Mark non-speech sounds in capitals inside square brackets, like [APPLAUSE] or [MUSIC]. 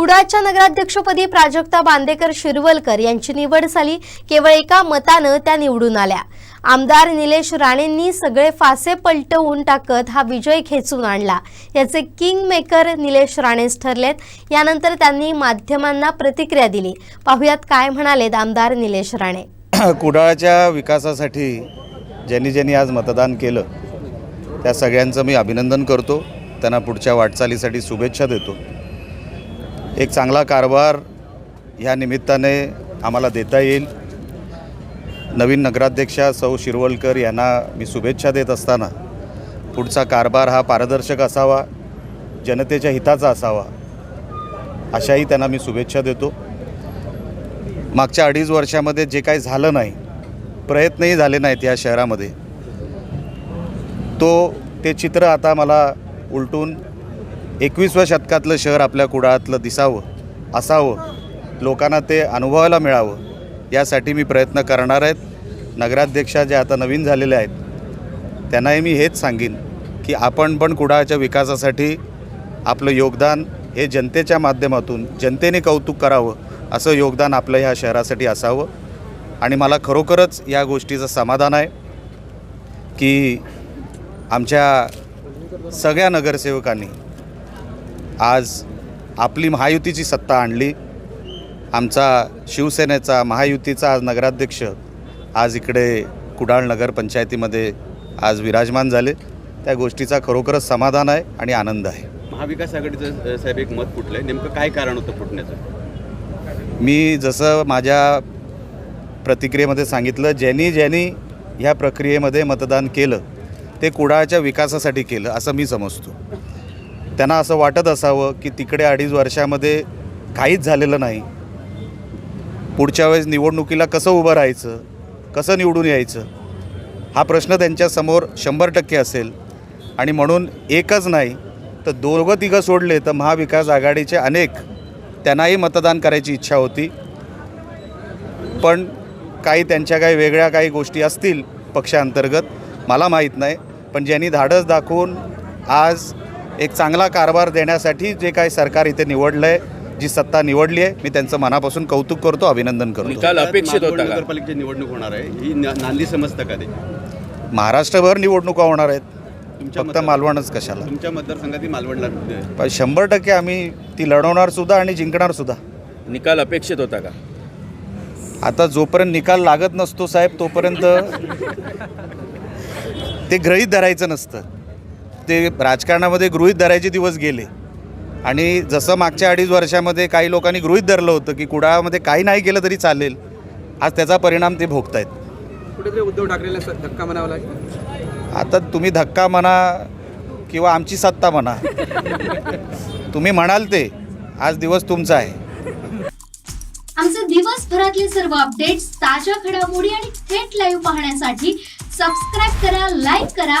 कुडाळच्या नगराध्यक्षपदी प्राजक्ता बांदेकर शिरवलकर यांची निवड झाली. केवळ एका मतानं त्या निवडून आल्या. आमदार निलेश राणेंनी सगळे फासे पलटवून टाकत हा विजय खेचून आणला. याचे किंग मेकर निलेश राणेच ठरलेत. यानंतर त्यांनी माध्यमांना प्रतिक्रिया दिली. पाहुयात काय म्हणालेत आमदार निलेश राणे. [CLEARS THROAT] कुडाळच्या विकासासाठी ज्यांनी ज्यांनी आज मतदान केलं त्या सगळ्यांचं मी अभिनंदन करतो. त्यांना पुढच्या वाटचालीसाठी शुभेच्छा देतो. एक चांगला कारभार ह्या निमित्ताने आम्हाला देता येईल. नवीन नगराध्यक्षा सौ शिरवलकर यांना मी शुभेच्छा देत असताना पुढचा कारभार हा पारदर्शक असावा जनतेच्या हिताचा असावा अशाही त्यांना मी शुभेच्छा देतो. मागच्या अडीच वर्षामध्ये जे काही झालं नाही प्रयत्नही झाले नाहीत या शहरामध्ये. तो ते चित्र आता मला उलटून एकवीसव्या शतकातलं शहर आपल्या कुडाळातलं दिसावं असावं लोकांना ते अनुभवायला मिळावं यासाठी मी प्रयत्न करणार आहेत. नगराध्यक्षा ज्या आता नवीन झालेल्या आहेत त्यांनाही मी हेच सांगेन की आपण पण कुडाळच्या विकासासाठी आपलं योगदान हे जनतेच्या माध्यमातून जनतेने कौतुक करावं असं योगदान आपलं ह्या शहरासाठी असावं. आणि मला खरोखरच या गोष्टीचं समाधान आहे की आमच्या सगळ्या नगरसेवकांनी आज आपली महायुतीची सत्ता आणली. आमचा शिवसेनेचा महायुतीचा आज नगराध्यक्ष आज इकडे कुडाळ नगरपंचायतीमध्ये आज विराजमान झाले. त्या गोष्टीचा खरोखरच समाधान आहे आणि आनंद आहे. महाविकास आघाडीचं साहेब एक मत फुटलं आहे नेमकं काय कारण होतं फुटण्याचं? मी जसं माझ्या प्रतिक्रियेमध्ये सांगितलं ज्यांनी ज्यांनी ह्या प्रक्रियेमध्ये मतदान केलं ते कुडाळच्या विकासासाठी केलं असं मी समजतो. त्यांना असं वाटत असावं की तिकडे अडीच वर्षामध्ये काहीच झालेलं नाही. पुढच्या वेळेस निवडणुकीला कसं उभं राहायचं? कसं निवडून यायचं? हा प्रश्न त्यांच्यासमोर शंभर टक्के असेल. आणि म्हणून एकच नाही तर दोघं तिघं सोडले तर महाविकास आघाडीचे अनेक त्यांनाही मतदान करायची इच्छा होती. पण काही त्यांच्या काही वेगळ्या काही गोष्टी असतील पक्षांतर्गत मला माहीत नाही. पण ज्यांनी धाडस दाखवून आज एक चांगला कारभार देण्यासाठी जे काही सरकार इथे निवडलं आहे जी सत्ता निवडली आहे मी त्यांचं मनापासून कौतुक करतो अभिनंदन करतो. निकाल अपेक्षित होता का? नगरपालिकेची निवडणूक होणार आहे ही नांदी समजतं का ते महाराष्ट्रभर निवडणुका होणार आहेत. तुमच्या फक्त मालवणच कशाला? तुमच्या मतदारसंघात ही मालवणला पण शंभर टक्के आम्ही ती लढवणार सुद्धा आणि जिंकणार सुद्धा. निकाल अपेक्षित होता का? आता जोपर्यंत निकाल लागत नसतो साहेब तोपर्यंत ते गृहीत धरायचं नसतं. ते राजकारणामध्ये गृहीत धरायचे दिवस गेले. आणि जसं मागच्या अडीच वर्षामध्ये काही लोकांनी गृहीत धरलं होतं की कुडाळामध्ये काही नाही केलं तरी चालेल आज त्याचा परिणाम ते भोगतायत. कुठेतरी उद्धव ठाकरेला धक्का म्हणावा लागेल? आता तुम्ही धक्का म्हणा किंवा आमची सत्ता म्हणा तुम्ही म्हणाल ते आज दिवस तुमचा आहे. आमचे दिवसभरातले सर्व अपडेट्स ताज्या घडामोडी आणि थेट लाईव्ह पाहण्यासाठी सबस्क्राईब करा लाईक करा